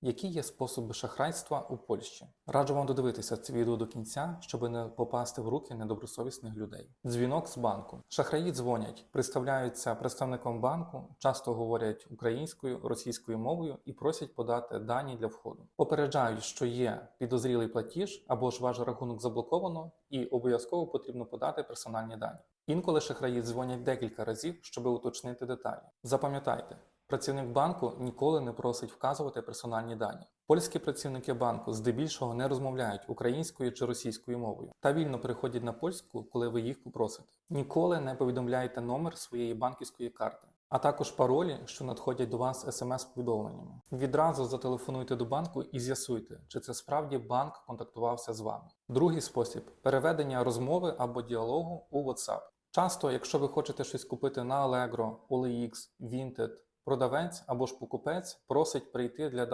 Які є способи шахрайства у Польщі? Раджу вам додивитися це відео до кінця, щоб не попасти в руки недобросовісних людей. Дзвінок з банку. Шахраї дзвонять, представляються представником банку, часто говорять українською, російською мовою і просять подати дані для входу. Попереджають, що є підозрілий платіж або ж ваш рахунок заблоковано, і обов'язково потрібно подати персональні дані. Інколи шахраї дзвонять декілька разів, щоб уточнити деталі. Запам'ятайте. Працівник банку ніколи не просить вказувати персональні дані. Польські працівники банку здебільшого не розмовляють українською чи російською мовою та вільно переходять на польську, коли ви їх попросите. Ніколи не повідомляйте номер своєї банківської карти, а також паролі, що надходять до вас смс-повідомленнями. Відразу зателефонуйте до банку і з'ясуйте, чи це справді банк контактувався з вами. Другий спосіб переведення розмови або діалогу у WhatsApp. Часто, якщо ви хочете щось купити на Allegro, OLX, Vinted, продавець або ж покупець просить прийти для